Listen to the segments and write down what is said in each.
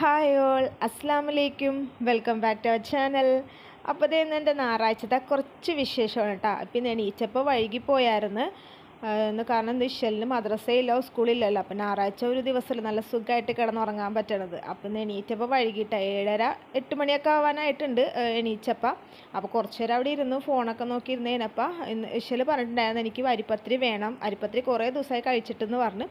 Hi all അസ്സാം വലൈക്കും welcome back to our channel അപ്പോൾ ഇതെന്ന് എന്റെ ഞായറാഴ്ചത്തെ കുറച്ച് വിശേഷമാണ് കേട്ടോ അപ്പം ഇന്ന് എണീച്ചപ്പോൾ വൈകിപ്പോയായിരുന്നു. എന്ന് കാരണം എന്താ ഇഷലിന് മദ്രസയില്ലോ സ്കൂളില്ലല്ലോ. അപ്പം ഞായറാഴ്ച ഒരു ദിവസമല്ല നല്ല സുഖമായിട്ട് കിടന്നുറങ്ങാൻ പറ്റണത്. അപ്പം എണീറ്റപ്പോൾ വൈകിട്ട് ഏഴര എട്ട് മണിയൊക്കെ ആവാനായിട്ടുണ്ട് എണീച്ചപ്പം. അപ്പോൾ കുറച്ച് നേരം അവിടെ ഇരുന്ന് ഫോണൊക്കെ നോക്കി ഇരുന്നേനപ്പോൾ ഇന്ന് ഇഷൽ പറഞ്ഞിട്ടുണ്ടായിരുന്നു എനിക്ക് അരിപ്പത്തിരി വേണം. അരിപ്പത്തിരി കുറേ ദിവസമായി കഴിച്ചിട്ടെന്ന് പറഞ്ഞു.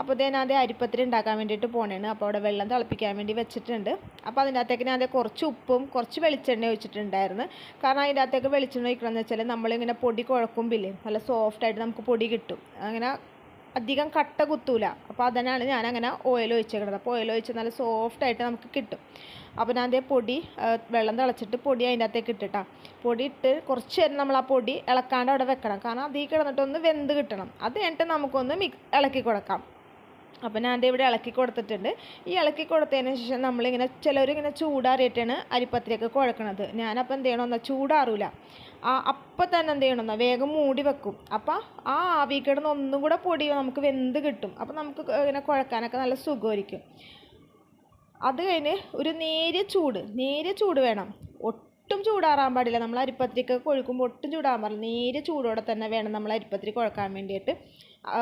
അപ്പോൾ ഞാൻ അതേ അരിപ്പത്തിരി ഉണ്ടാക്കാൻ വേണ്ടിയിട്ട് പോണേണ്. അപ്പോൾ അവിടെ വെള്ളം തിളപ്പിക്കാൻ വേണ്ടി വെച്ചിട്ടുണ്ട്. അപ്പോൾ അതിന്റെ അകത്തേക്ക് ഞാൻ അതേ കുറച്ച് ഉപ്പും കുറച്ച് വെളിച്ചെണ്ണ ഒഴിച്ചിട്ടുണ്ടായിരുന്നു. കാരണം അതിന്റെ അകത്തേക്ക് വെളിച്ചെണ്ണ ഒഴിക്കണമെന്ന് വെച്ചാൽ നമ്മളിങ്ങനെ പൊടി കുഴക്കുമ്പില്ലേ നല്ല സോഫ്റ്റായിട്ട് നമുക്ക് പൊടി കിട്ടും. അങ്ങനെ അധികം കട്ട കുത്തൂല. അപ്പോൾ അതിനാണ് ഞാൻ അങ്ങനെ ഓയിൽ ഒഴിച്ചേക്കുന്നത് അപ്പോൾ ഓയിൽ ഒഴിച്ച് നല്ല സോഫ്റ്റായിട്ട് നമുക്ക് കിട്ടും. അപ്പോൾ ഞാൻ അതേ പൊടി വെള്ളം തിളച്ചിട്ട് പൊടി അതിന്റെ അകത്തേക്ക് ഇട്ടിട്ടാ. പൊടി ഇട്ട് കുറച്ച് നേരം നമ്മൾ ആ പൊടി ഇളക്കാണ്ട് അവിടെ വെക്കണം. കാരണം അതിൽ കിടന്നിട്ടൊന്ന് വെന്ത് കിട്ടണം. അത് കഴിഞ്ഞിട്ട് നമുക്കൊന്ന് മിക്സ് ഇളക്കി കൊടുക്കാം. അപ്പം ഞാൻ അത് ഇവിടെ ഇളക്കി കൊടുത്തിട്ടുണ്ട്. ഈ ഇളക്കി കൊടുത്തതിന് ശേഷം നമ്മളിങ്ങനെ ചിലവരിങ്ങനെ ചൂടാറിയിട്ടാണ് അരിപ്പത്തിരിയൊക്കെ കുഴക്കണത്. ഞാനപ്പോൾ എന്ത് ചെയ്യണമെന്നാ ചൂടാറൂല. ആ അപ്പം തന്നെ എന്ത് ചെയ്യണമെന്നാ വേഗം മൂടി വെക്കും. അപ്പം ആ ആവി കിടന്ന് ഒന്നും കൂടെ പൊടി നമുക്ക് വെന്ത് കിട്ടും. അപ്പം നമുക്ക് ഇങ്ങനെ കുഴക്കാനൊക്കെ നല്ല സുഖമായിരിക്കും. അത് കഴിഞ്ഞ് ഒരു നേരിയ ചൂട് നേരിയ ചൂട് വേണം. ഒട്ടും ചൂടാറാൻ പാടില്ല. നമ്മൾ അരിപ്പത്തിരിക്കൊക്കെ കൊഴുക്കുമ്പോൾ ഒട്ടും ചൂടാറാൻ പാടില്ല. നേരെ ചൂടോടെ തന്നെ വേണം നമ്മൾ അരിപ്പത്തിരി കുഴക്കാൻ വേണ്ടിയിട്ട്.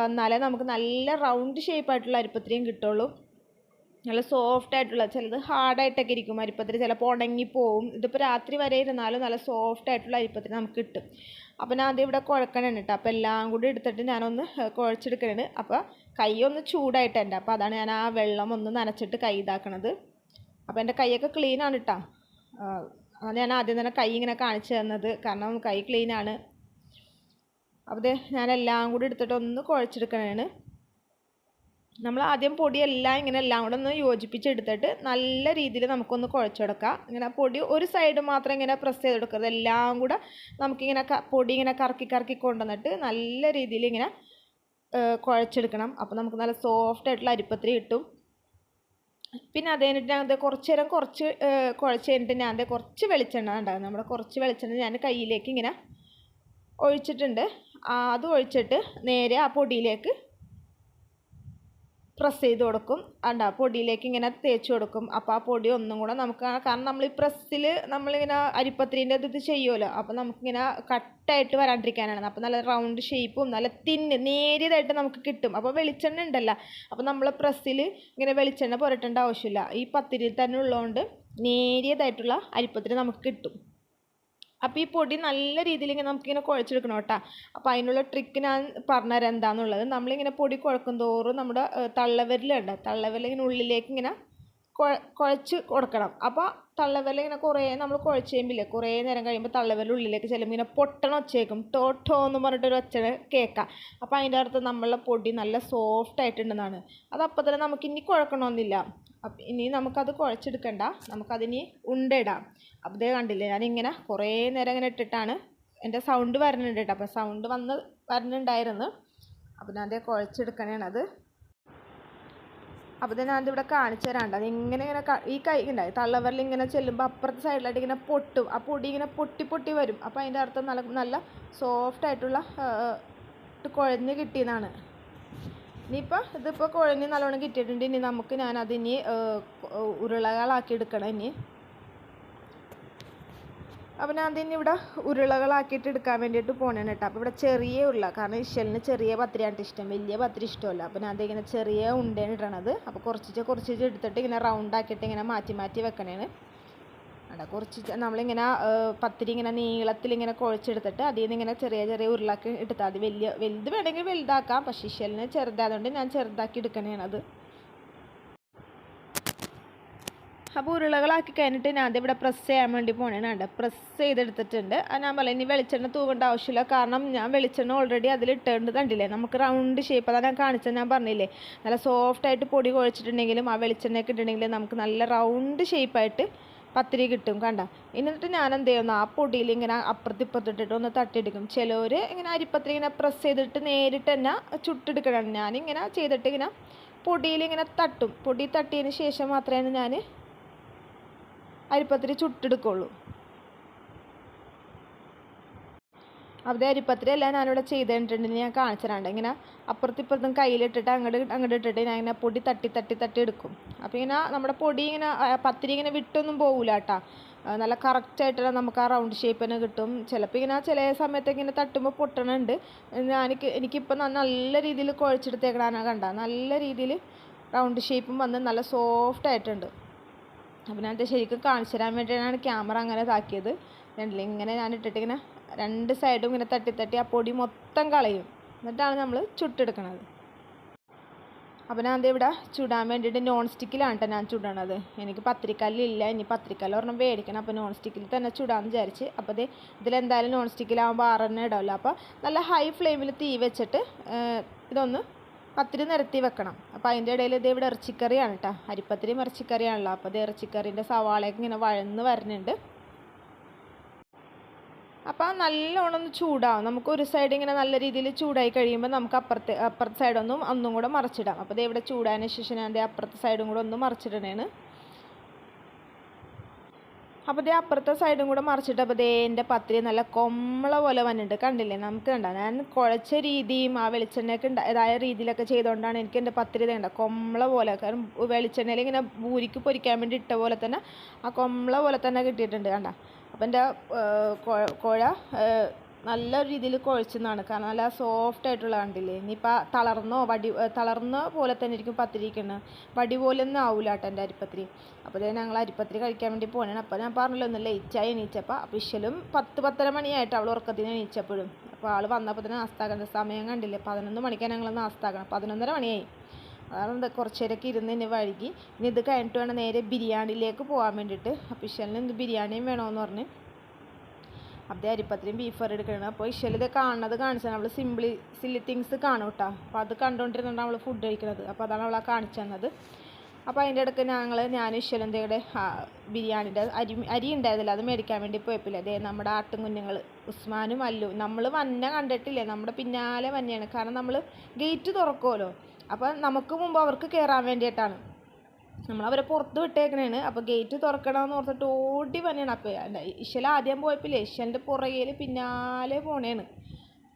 എന്നാലേ നമുക്ക് നല്ല റൗണ്ട് ഷേപ്പായിട്ടുള്ള അരിപ്പത്തിരിയും കിട്ടുള്ളൂ. നല്ല സോഫ്റ്റ് ആയിട്ടുള്ള ചിലത് ഹാർഡായിട്ടൊക്കെ ഇരിക്കും അരിപ്പത്തിരി. ചിലപ്പോൾ ഉണങ്ങിപ്പോവും ഇതിപ്പോൾ രാത്രി വരെ ഇരുന്നാലും നല്ല സോഫ്റ്റ് ആയിട്ടുള്ള അരിപ്പത്തിരി നമുക്ക് കിട്ടും. അപ്പോൾ ഞാൻ ആദ്യം ഇവിടെ കുഴക്കണുണ്ട് കേട്ടോ അപ്പോൾ എല്ലാം കൂടി എടുത്തിട്ട് ഞാനൊന്ന് കുഴച്ചെടുക്കണുണ്ട് അപ്പോൾ കൈ ഒന്ന് ചൂടായിട്ടുണ്ട് അപ്പോൾ അതാണ് ഞാൻ ആ വെള്ളം ഒന്ന് നനച്ചിട്ട് കൈ ഇതാക്കണത്. അപ്പോൾ എന്റെ കൈയൊക്കെ ക്ലീനാണ് കേട്ടോ അത് ഞാൻ ആദ്യം തന്നെ കൈ ഇങ്ങനെ കാണിച്ചു തന്നത്. കാരണം കൈ ക്ലീൻ ആണ്. അപ്പോൾ ഞാനെല്ലാം കൂടി എടുത്തിട്ട് ഒന്ന് കുഴച്ചെടുക്കണതാണ് നമ്മൾ ആദ്യം പൊടിയെല്ലാം ഇങ്ങനെ എല്ലാം കൂടെ ഒന്ന് യോജിപ്പിച്ചെടുത്തിട്ട് നല്ല രീതിയിൽ നമുക്കൊന്ന് കുഴച്ചെടുക്കാം. ഇങ്ങനെ പൊടി ഒരു സൈഡ് മാത്രം ഇങ്ങനെ പ്രസ് ചെയ്തെടുക്കരുത് എല്ലാം കൂടെ നമുക്കിങ്ങനെ പൊടി ഇങ്ങനെ കറക്കി കറക്കി കൊണ്ടുവന്നിട്ട് നല്ല രീതിയിൽ ഇങ്ങനെ കുഴച്ചെടുക്കണം. അപ്പോൾ നമുക്ക് നല്ല സോഫ്റ്റ് ആയിട്ടുള്ള അരിപ്പത്തിരി കിട്ടും. പിന്നെ അത് കഴിഞ്ഞിട്ട് ഞാൻ കുറച്ച് നേരം കുറച്ച് കുഴച്ച് കഴിഞ്ഞിട്ട് ഞാൻ കുറച്ച് വെളിച്ചെണ്ണ ഉണ്ടാകും നമ്മുടെ കുറച്ച് വെളിച്ചെണ്ണ ഞാൻ കയ്യിലേക്ക് ഇങ്ങനെ ഒഴിച്ചിട്ടുണ്ട്. അത് ഒഴിച്ചിട്ട് നേരെ ആ പൊടിയിലേക്ക് പ്രസ് ചെയ്ത് കൊടുക്കും. അണ്ട പൊടിയിലേക്ക് ഇങ്ങനെ തേച്ച് കൊടുക്കും. അപ്പോൾ ആ പൊടി ഒന്നും കൂടെ നമുക്ക് കാരണം നമ്മൾ ഈ പ്രസ്സിൽ നമ്മളിങ്ങനെ അരിപ്പത്തിരിന്റെ ഇത് ചെയ്യുമല്ലോ അപ്പോൾ നമുക്കിങ്ങനെ കട്ടായിട്ട് വരാണ്ടിരിക്കാനാണ്. അപ്പോൾ നല്ല റൗണ്ട് ഷേപ്പും നല്ല തിന്ന് നേരിയതായിട്ട് നമുക്ക് കിട്ടും. അപ്പോൾ വെളിച്ചെണ്ണ ഉണ്ടല്ലോ. അപ്പോൾ നമ്മൾ പ്രസ്സിൽ ഇങ്ങനെ വെളിച്ചെണ്ണ പുരട്ടേണ്ട ആവശ്യമില്ല. ഈ പത്തിരിയിൽ തന്നെ ഉള്ളതുകൊണ്ട് നേരിയതായിട്ടുള്ള അരിപ്പത്തിരി നമുക്ക് കിട്ടും. അപ്പോൾ ഈ പൊടി നല്ല രീതിയിൽ ഇങ്ങനെ നമുക്കിങ്ങനെ കുഴച്ചെടുക്കണം കേട്ടോ. അപ്പോൾ അതിനുള്ള ട്രിക്ക് ഞാൻ പറഞ്ഞുതരാം എന്താണെന്നുള്ളത് നമ്മളിങ്ങനെ പൊടി കുഴക്കും തോറും നമ്മുടെ തള്ളവിരലുണ്ട്. തള്ളവിരൽ ഇങ്ങനെ ഉള്ളിലേക്ക് ഇങ്ങനെ കുഴ കുഴച്ച് കൊടുക്കണം. അപ്പോൾ തള്ളവിരൽ ഇങ്ങനെ കുറേ നമ്മൾ കുഴച്ച് കുറേ നേരം കഴിയുമ്പോൾ തള്ളവിരൽ ഉള്ളിലേക്ക് ചെല്ലുമ്പോൾ ഇങ്ങനെ പൊട്ടണ ഒച്ചേക്കും ടോട്ടോ എന്ന് പറഞ്ഞിട്ടൊരു ഒച്ച കേൾക്കാം. അപ്പോൾ അതിന്റെ അർത്ഥം നമ്മളെ പൊടി നല്ല സോഫ്റ്റ് ആയിട്ടുണ്ടെന്നാണ്. അത് അപ്പോൾ തന്നെ നമുക്ക് ഇനി കുഴക്കണമെന്നില്ല അപ്പം ഇനി നമുക്കത് കുഴച്ചെടുക്കണ്ട. നമുക്കതിനി ഉണ്ടിടാം. അപ്പോൾ ഇതേ കണ്ടില്ലേ ഞാനിങ്ങനെ കുറേ നേരം ഇങ്ങനെ ഇട്ടിട്ടാണ് എന്റെ സൗണ്ട് വരുന്നുണ്ട് കേട്ടോ. അപ്പോൾ സൗണ്ട് വന്ന് വരുന്നുണ്ടായിരുന്നു അപ്പോൾ ഞാൻ അതേ കുഴച്ചെടുക്കണേണത്. അപ്പോൾ ഞാൻ ഇവിടെ കാണിച്ചു തരാണ്ട്. അത് ഇങ്ങനെ ഇങ്ങനെ ഈ കൈ ഉണ്ടായി തള്ളവരൽ ഇങ്ങനെ ചെല്ലുമ്പോൾ അപ്പുറത്തെ സൈഡിലായിട്ട് ഇങ്ങനെ പൊട്ടും. ആ പൊടി ഇങ്ങനെ പൊട്ടി പൊട്ടി വരും. അപ്പോൾ അതിന്റെ അർത്ഥം നല്ല നല്ല സോഫ്റ്റ് ആയിട്ടുള്ള ഇത് കുഴഞ്ഞ് കിട്ടിയതാണ്. ഇനിയിപ്പോൾ ഇതിപ്പോൾ കുഴഞ്ഞ് നല്ലോണം കിട്ടിയിട്ടുണ്ട്. ഇനി നമുക്ക് ഞാനതിനി ഉരുളകളാക്കി എടുക്കണം ഇനി. അപ്പോൾ ഞാൻ അതിന് ഇവിടെ ഉരുളകളാക്കിയിട്ട് എടുക്കാൻ വേണ്ടിയിട്ട് പോകണേണ് കേട്ടോ. അപ്പോൾ ഇവിടെ ചെറിയ ഉരുള കാരണം ഇഷലിന് ചെറിയ പത്തിരിയാണ് ഇഷ്ടം. വലിയ പത്രി ഇഷ്ടമല്ല. അപ്പോൾ ഞാൻ ഇങ്ങനെ ചെറിയ ഉണ്ടേന്ന് ഇടണത്. അപ്പോൾ കുറച്ചിച്ച് കുറച്ചിച്ച് എടുത്തിട്ട് ഇങ്ങനെ റൗണ്ട് ആക്കിയിട്ട് ഇങ്ങനെ മാറ്റി മാറ്റി വെക്കണേണ്. അവിടെ കുറച്ച് നമ്മളിങ്ങനെ പത്തിരി ഇങ്ങനെ നീളത്തിൽ ഇങ്ങനെ കുഴച്ചെടുത്തിട്ട് അതിൽ നിന്ന് ഇങ്ങനെ ചെറിയ ചെറിയ ഉരുളാക്കി എടുത്താൽ മതി. വലിയ വലുത് വേണമെങ്കിൽ വലുതാക്കാം. പക്ഷേ ഇഷലിന് ചെറുതായതുകൊണ്ട് ഞാൻ ചെറുതാക്കി എടുക്കണേണ് അത് അപ്പോൾ ഉരുളകളാക്കി കഴിഞ്ഞിട്ട് ഞാൻ അതിവിടെ പ്രസ് ചെയ്യാൻ വേണ്ടി പോണേണ് കണ്ടോ? പ്രസ് ചെയ്തെടുത്തിട്ടുണ്ട്. അത് ഞാൻ പറയാം ഇനി വെളിച്ചെണ്ണ തൂവേണ്ട ആവശ്യമില്ല. കാരണം ഞാൻ വെളിച്ചെണ്ണ ഓൾറെഡി അതിൽ ഇട്ടേണ്ടത് കണ്ടില്ലേ? നമുക്ക് റൗണ്ട് ഷേപ്പ് അതാണ് ഞാൻ കാണിച്ചത്. ഞാൻ പറഞ്ഞില്ലേ നല്ല സോഫ്റ്റ് ആയിട്ട് പൊടി കുഴച്ചിട്ടുണ്ടെങ്കിലും ആ വെളിച്ചെണ്ണയൊക്കെ ഇട്ടിട്ടുണ്ടെങ്കിൽ നമുക്ക് നല്ല റൗണ്ട് ഷേപ്പായിട്ട് പത്തിരി കിട്ടും കണ്ട? എന്നിട്ട് ഞാൻ എന്ത് ചെയ്യുന്നു? ആ പൊടിയിൽ ഇങ്ങനെ അപ്പുറത്ത് ഇപ്പുറത്തിട്ടിട്ട് ഒന്ന് തട്ടിയെടുക്കും. ചിലവർ ഇങ്ങനെ അരിപ്പത്തിരി ഇങ്ങനെ പ്രസ് ചെയ്തിട്ട് നേരിട്ട് തന്നെ ചുട്ടെടുക്കണം ഞാനിങ്ങനെ ചെയ്തിട്ട് ഇങ്ങനെ പൊടിയിൽ ഇങ്ങനെ തട്ടും. പൊടി തട്ടിയതിന് ശേഷം മാത്രമേ ഞാൻ അരിപ്പത്തിരി ചുട്ടെടുക്കുള്ളൂ. അവിടെ അരിപ്പത്തിരി എല്ലാം ഞാനിവിടെ ചെയ്ത് കഴിഞ്ഞിട്ടുണ്ടെങ്കിൽ ഞാൻ കാണിച്ചു തരാണ്ട് ഇങ്ങനെ അപ്പുറത്തിപ്പുറത്തും കയ്യിലിട്ടിട്ട് അങ്ങോട്ട് അങ്ങോട്ട് ഇട്ടിട്ട് ഞാൻ ഇങ്ങനെ പൊടി തട്ടി തട്ടി തട്ടി എടുക്കും. അപ്പോൾ ഇങ്ങനെ നമ്മുടെ പൊടി ഇങ്ങനെ പത്തിരി ഇങ്ങനെ വിട്ടൊന്നും പോകില്ല കേട്ടോ. നല്ല കറക്റ്റായിട്ട് നമുക്ക് ആ റൗണ്ട് ഷേപ്പ് തന്നെ കിട്ടും. ചിലപ്പോൾ ഇങ്ങനെ ചില സമയത്ത് ഇങ്ങനെ തട്ടുമ്പോൾ പൊട്ടണുണ്ട്. ഞാനിക്ക് എനിക്കിപ്പോൾ നല്ല രീതിയിൽ കുഴച്ചെടുത്തേക്കണാണ് കണ്ട. നല്ല രീതിയിൽ റൗണ്ട് ഷേപ്പും വന്ന് നല്ല സോഫ്റ്റ് ആയിട്ടുണ്ട്. അപ്പോൾ ഞാനത് ശരിക്കും കാണിച്ചു തരാൻ വേണ്ടിയിട്ടാണ് ക്യാമറ അങ്ങനെ ഇതാക്കിയത്. രണ്ടിൽ ഇങ്ങനെ ഞാൻ ഇട്ടിട്ട് ഇങ്ങനെ രണ്ട് സൈഡും ഇങ്ങനെ തട്ടി തട്ടി ആ പൊടി മൊത്തം കളയും. എന്നിട്ടാണ് നമ്മൾ ചുട്ടെടുക്കണത്. അപ്പം ഞാൻ ഇവിടെ ചുടാൻ വേണ്ടിയിട്ട് നോൺ സ്റ്റിക്കിലാണ് കേട്ടോ ഞാൻ ചുടണത്. എനിക്ക് പത്രിക്കല്ലില്ല ഇനി പത്രിക്കല്ല് ഒരെണ്ണം മേടിക്കണം അപ്പോൾ നോൺ സ്റ്റിക്കിൽ തന്നെ ചുടാമെന്ന് വിചാരിച്ച്. അപ്പോൾ ഇത് ഇതിലെന്തായാലും നോൺ സ്റ്റിക്കിലാകുമ്പോൾ ആറെണ്ണം ഇടാമല്ലോ അപ്പോൾ നല്ല ഹൈ ഫ്ലെയിമിൽ തീ വെച്ചിട്ട് ഇതൊന്ന് പത്തിരി നിരത്തി വെക്കണം. അപ്പോൾ അതിന്റെ ഇടയിൽ ഇത് ഇവിടെ ഇറച്ചിക്കറിയാണ് കേട്ടോ അരിപ്പത്തിരിയും ഇറച്ചിക്കറിയാണല്ലോ. അപ്പോൾ ഇത് ഇറച്ചിക്കറീന്റെ സവാളയൊക്കെ ഇങ്ങനെ വഴന്ന് വരുന്നുണ്ട് അപ്പോൾ നല്ലോണം ഒന്ന് ചൂടാവും. നമുക്ക് ഒരു സൈഡ് ഇങ്ങനെ നല്ല രീതിയിൽ ചൂടായി കഴിയുമ്പോൾ നമുക്ക് അപ്പുറത്തെ അപ്പുറത്തെ സൈഡൊന്നും ഒന്നും കൂടെ മറിച്ചിടാം. അപ്പോൾ ഇത് ഇവിടെ ചൂടായതിന് ശേഷം ഞാൻ അപ്പുറത്തെ സൈഡും കൂടെ ഒന്ന് മറിച്ചിടണേണ്. അപ്പോൾ ഇതേ അപ്പുറത്തെ സൈഡും കൂടെ മറിച്ചിട്ട് അപ്പോൾ ഇതേ എന്റെ പത്രി നല്ല കൊമ്മള പോലെ വന്നിട്ട് കണ്ടില്ലേ? നമുക്ക് കണ്ട? ഞാൻ കുഴച്ച രീതിയും ആ വെളിച്ചെണ്ണയൊക്കെ ഇതായ രീതിയിലൊക്കെ ചെയ്തുകൊണ്ടാണ് എനിക്ക് എന്റെ പത്തിരി ഇതേണ്ട. കൊമ്മള പോലെ കാരണം വെളിച്ചെണ്ണയിൽ ഇങ്ങനെ ഭൂരിക്ക് പൊരിക്കാൻ വേണ്ടി ഇട്ട പോലെ തന്നെ ആ കൊമ്മള പോലെ തന്നെ കിട്ടിയിട്ടുണ്ട്. കണ്ട? അപ്പം എന്റെ കുഴ നല്ല രീതിയിൽ കുഴച്ചെന്നാണ്. കാരണം നല്ല സോഫ്റ്റ് ആയിട്ടുള്ള കണ്ടില്ലേ? ഇനിയിപ്പോൾ തളർന്നോ വടി തളർന്ന പോലെ തന്നെ ഇരിക്കും പത്തിരിക്കുന്നത് വടി പോലെ ഒന്നും ആവില്ല കേട്ടോ എന്റെ അരിപ്പത്തിരി. അപ്പോൾ ദേ ഞങ്ങൾ അരിപ്പത്തിരി കഴിക്കാൻ വേണ്ടി പോകണേ അപ്പോൾ ഞാൻ പറഞ്ഞല്ലോ ഒന്ന് ലേറ്റായി എണീച്ചപ്പോൾ അഫീഷ്യലും പത്ത് പത്തര മണിയായിട്ട് അവൾ ഉറക്കത്തിന് എണീച്ചപ്പോഴും. അപ്പോൾ ആൾ വന്നപ്പോൾ തന്നെ നാസ്താക്കേണ്ട സമയം കണ്ടില്ലേ? പതിനൊന്ന് മണിക്കാണ് ഞങ്ങൾ നാസ്താക്കണം. പതിനൊന്നര മണിയായി. അതാണ് എന്താ കുറച്ച് നേരമൊക്കെ ഇരുന്ന് ഇനി വഴുകി ഇനി ഇത് കഴിഞ്ഞിട്ട് വേണം നേരെ ബിരിയാണിയിലേക്ക് പോകാൻ വേണ്ടിയിട്ട്. അഫീഷ്യലിന് ഇന്ന് ബിരിയാണിയും വേണമെന്ന് പറഞ്ഞ് അപ്പോൾ അരിപ്പത്തിരിയും ബീഫ് കറി എടുക്കണം. അപ്പോൾ ഇഷ്യലിത് കാണുന്നത് കാണിച്ചാൽ അവൾ സിമ്പിളി സില്ലി തിങ്സ് കാണും കേട്ടോ അപ്പോൾ അത് കണ്ടുകൊണ്ടിരുന്നാണ് നമ്മൾ ഫുഡ് കഴിക്കുന്നത് അപ്പോൾ അതാണ് അവളെ കാണിച്ചു തന്നത്. അപ്പോൾ അതിന്റെ ഇടയ്ക്ക് ഞങ്ങൾ ഞാൻ ഇഷലന്തയുടെ ബിരിയാണിന്റെ അരി അരി ഉണ്ടായതില്ല അത് മേടിക്കാൻ വേണ്ടി പോയപ്പില്ല അതേ നമ്മുടെ ആട്ടും കുഞ്ഞുങ്ങൾ ഉസ്മാനും അല്ലു നമ്മൾ വന്ന കണ്ടിട്ടില്ലേ? നമ്മുടെ പിന്നാലെ വന്നെയാണ്. കാരണം നമ്മൾ ഗേറ്റ് തുറക്കുമല്ലോ അപ്പോൾ നമുക്ക് മുമ്പ് അവർക്ക് കയറാൻ വേണ്ടിയിട്ടാണ്. നമ്മൾ അവരെ പുറത്ത് വിട്ടേക്കണേണ്. അപ്പോൾ ഗേറ്റ് തുറക്കണമെന്ന് ഓർത്തിട്ട് ഓടി വന്നെയാണ്. അപ്പോൾ ഇഷൽ ആദ്യം പോയപ്പില്ലേ ഇഷലിന്റെ പുറകിൽ പിന്നാലെ പോണേണ്.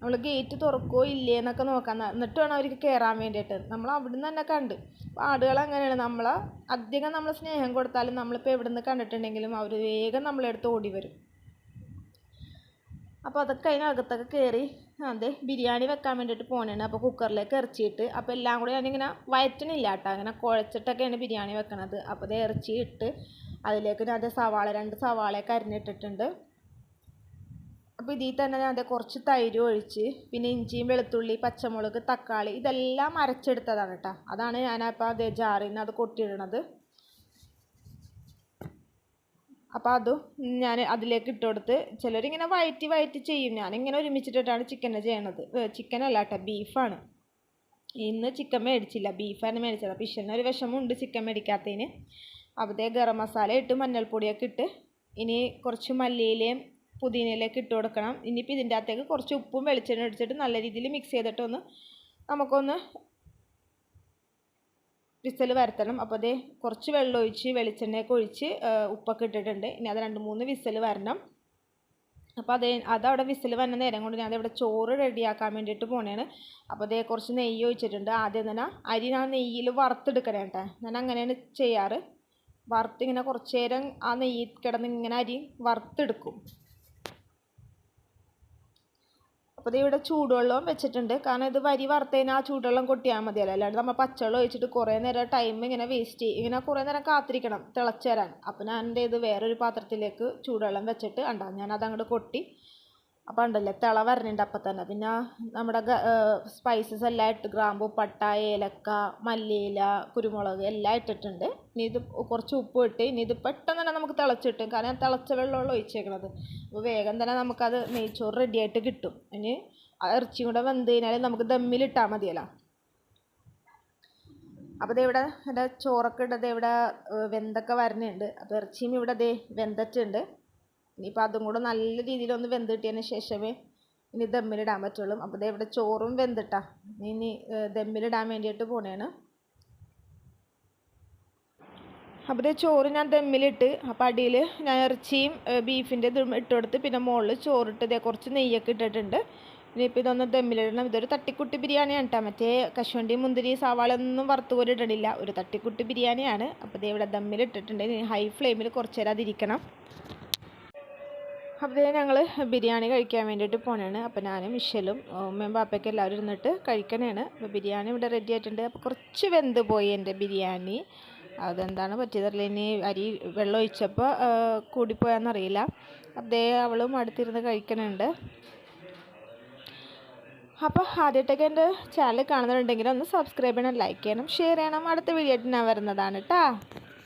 നമ്മൾ ഗേറ്റ് തുറക്കോ ഇല്ലേ എന്നൊക്കെ നോക്കാൻ എന്നിട്ട് വേണം അവർക്ക് കയറാൻ വേണ്ടിയിട്ട്. നമ്മൾ അവിടുന്ന് തന്നെ കണ്ട്. ആടുകൾ അങ്ങനെയാണ്. നമ്മൾ അധികം നമ്മൾ സ്നേഹം കൊടുത്താലും നമ്മളിപ്പോൾ എവിടെ നിന്ന് കണ്ടിട്ടുണ്ടെങ്കിലും അവർ വേഗം നമ്മളെടുത്ത് ഓടി വരും. അപ്പോൾ അതൊക്കെ അതിനകത്തൊക്കെ കയറി അതെ ബിരിയാണി വെക്കാൻ വേണ്ടിയിട്ട് പോണേണ്. അപ്പോൾ കുക്കറിലേക്ക് ഇറച്ചിയിട്ട് അപ്പോൾ എല്ലാം കൂടി ഞാനിങ്ങനെ വയറ്റണില്ല കേട്ടോ അങ്ങനെ കുഴച്ചിട്ടൊക്കെയാണ് ബിരിയാണി വെക്കണത്. അപ്പോൾ അത് ഇറച്ചി ഇട്ട് അതിലേക്ക് ഞാൻ അത് സവാള രണ്ട് സവാളയൊക്കെ അരിഞ്ഞിട്ടിട്ടുണ്ട്. അപ്പോൾ ഇതിൽ തന്നെ ഞാൻ ദേ കുറച്ച് തൈര് ഒഴിച്ച് പിന്നെ ഇഞ്ചിയും വെളുത്തുള്ളി പച്ചമുളക് തക്കാളി ഇതെല്ലാം അരച്ചെടുത്തതാണ് കേട്ടോ അതാണ് ഞാനപ്പോൾ അത് ജാറിൽ നിന്ന് അത് കൊട്ടിയിടണത്. അപ്പോൾ അതും ഞാൻ അതിലേക്ക് ഇട്ട് കൊടുത്ത് ചിലരിങ്ങനെ വയറ്റി വയറ്റി ചെയ്യും. ഞാനിങ്ങനെ ഒരുമിച്ചിട്ടിട്ടാണ് ചിക്കനെ ചെയ്യണത്. ചിക്കൻ അല്ല കേട്ടോ ബീഫാണ്. ഇന്ന് ചിക്കൻ മേടിച്ചില്ല. ബീഫാണ് മേടിച്ചത്. അപ്പോൾ ഇഷ്ടം ഒരു വിഷമമുണ്ട് ചിക്കൻ മേടിക്കാത്തതിന്. അവിടെ ഗരം മസാല ഇട്ട് മഞ്ഞൾപ്പൊടിയൊക്കെ ഇട്ട് ഇനി കുറച്ച് മല്ലിയിലയും പുതിനയിലേക്ക് ഇട്ട് കൊടുക്കണം. ഇനിയിപ്പോൾ ഇതിന്റെ അകത്തേക്ക് കുറച്ച് ഉപ്പും വെളിച്ചെണ്ണ ഒഴിച്ചിട്ട് നല്ല രീതിയിൽ മിക്സ് ചെയ്തിട്ടൊന്ന് നമുക്കൊന്ന് വിസൽ വരത്തണം. അപ്പോൾ അതേ കുറച്ച് വെള്ളം ഒഴിച്ച് വെളിച്ചെണ്ണയൊക്കെ ഒഴിച്ച് ഉപ്പൊക്കെ ഇട്ടിട്ടുണ്ട്. ഇനി അത് രണ്ട് മൂന്ന് വിസൽ വരണം. അപ്പോൾ അതേ അതവിടെ വിസിൽ വന്ന നേരം കൊണ്ട് ഞാൻ ഇവിടെ ചോറ് റെഡിയാക്കാൻ വേണ്ടിയിട്ട് പോണേണ്. അപ്പോൾ അതേ കുറച്ച് നെയ്യ് ഒഴിച്ചിട്ടുണ്ട്. ആദ്യം തന്നെ അരി ഞാൻ നെയ്യിൽ വറുത്തെടുക്കണേ കേട്ടോ ഞാൻ അങ്ങനെയാണ് ചെയ്യാറ്. വറുത്തിങ്ങനെ കുറച്ച് നേരം ആ നെയ്യ് കിടന്ന് ഇങ്ങനെ അരി വറുത്തെടുക്കും. അപ്പോൾ ഇത് ഇവിടെ ചൂടുവെള്ളവും വെച്ചിട്ടുണ്ട്. കാരണം ഇത് വരി വറുത്തതിന് ആ ചൂടുവെള്ളം കൊട്ടിയാൽ മതിയല്ലോ. അല്ലാണ്ട് നമ്മൾ പച്ചവെള്ളം ഒഴിച്ചിട്ട് കുറേ നേരം ടൈം ഇങ്ങനെ വേസ്റ്റ് ചെയ്യും ഇങ്ങനെ കുറേ നേരം കാത്തിരിക്കണം തിളച്ച് വരാൻ. അപ്പോൾ ഞാൻ എന്ത് ഇത് വേറൊരു പാത്രത്തിലേക്ക് ചൂടുവെള്ളം വെച്ചിട്ട് ഉണ്ടാകും ഞാൻ അതങ്ങോട്ട് കൊട്ടി അപ്പോൾ ഉണ്ടല്ലേ തിള വരണുണ്ട് അപ്പം തന്നെ. പിന്നെ നമ്മുടെ സ്പൈസസ് എല്ലാം ഇട്ട് ഗ്രാമ്പു പട്ട ഏലക്ക മല്ലിയില കുരുമുളക് എല്ലാം ഇട്ടിട്ടുണ്ട്. ഇനി ഇത് കുറച്ച് ഉപ്പ് ഇട്ട് ഇനി ഇത് പെട്ടെന്ന് തന്നെ നമുക്ക് തിളച്ചിട്ടും കാരണം തിളച്ച വെള്ളമുള്ള ഒഴിച്ചേക്കണത്. അപ്പോൾ വേഗം തന്നെ നമുക്കത് നെയ്ച്ചോറ് റെഡിയായിട്ട് കിട്ടും. ഇനി ഇറച്ചിയും കൂടെ വെന്ത് കഴിഞ്ഞാൽ നമുക്ക് ദമ്മിലിട്ടാൽ മതിയല്ലോ. അപ്പോൾ ഇവിടെ എന്റെ ചോറൊക്കെ ഇട്ടത് ഇവിടെ വെന്തൊക്കെ വരുന്നുണ്ട് അപ്പോൾ ഇറച്ചിയും ഇവിടെ ദേ വെന്തിട്ടുണ്ട്. ഇനിയിപ്പോൾ അതും കൂടെ നല്ല രീതിയിൽ ഒന്ന് വെന്ത് കിട്ടിയതിന് ശേഷമേ ഇനി ദമ്മിലിടാൻ പറ്റുള്ളൂ. അപ്പോൾ ദേ ഇവിടെ ചോറും വെന്തിട്ടാ. ഇനി ദമ്മിലിടാൻ വേണ്ടിയിട്ട് പോണേണ്. അപ്പോൾ ഇത് ചോറ് ഞാൻ ദമ്മിലിട്ട് അപ്പോൾ അടിയിൽ ഞാൻ ഇറച്ചിയും ബീഫിന്റെ ഇതും ഇട്ട് കൊടുത്ത് പിന്നെ മുകളിൽ ചോറിട്ട് ഇതേ കുറച്ച് നെയ്യൊക്കെ ഇട്ടിട്ടുണ്ട്. ഇനിയിപ്പോൾ ഇതൊന്ന് ദമ്മിലിടണം ഇതൊരു തട്ടിക്കുട്ടി ബിരിയാണിയാണ് കേട്ടോ. മറ്റേ കശുവണ്ടി മുന്തിരി സവാള ഒന്നും വറുത്ത് പോലും ഇടണില്ല. ഒരു തട്ടിക്കുട്ടി ബിരിയാണിയാണ്. അപ്പോൾ ഇത് ഇവിടെ ദമ്മിലിട്ടിട്ടുണ്ട് ഹൈ ഫ്ലെയിമിൽ കുറച്ച് നേരം അതിരിക്കണം. അപ്പോൾ ഞങ്ങൾ ബിരിയാണി കഴിക്കാൻ വേണ്ടിയിട്ട് പോകണേണ് അപ്പോൾ ഞാനും മിഷലും ഉമ്മയും പാപ്പയൊക്കെ എല്ലാവരും ഇരുന്നിട്ട് കഴിക്കണേണ്. അപ്പോൾ ബിരിയാണി ഇവിടെ റെഡി ആയിട്ടുണ്ട്. അപ്പോൾ കുറച്ച് വെന്ത് പോയി എന്റെ ബിരിയാണി. അതെന്താണ് പറ്റിയതറിയില്ല. ഇനി അരി വെള്ളം ഒഴിച്ചപ്പോൾ കൂടിപ്പോയാന്നറിയില്ല അതേ അവളും അടുത്തിരുന്ന് കഴിക്കണുണ്ട്. അപ്പോൾ ആദ്യമായിട്ടൊക്കെ എന്റെ ചാനൽ കാണുന്നുണ്ടെങ്കിൽ ഒന്ന് സബ്സ്ക്രൈബ് ചെയ്യണം ലൈക്ക് ചെയ്യണം ഷെയർ ചെയ്യണം. അടുത്ത വീഡിയോ ആയിട്ട് ഞാൻ വരുന്നതാണ് കേട്ടോ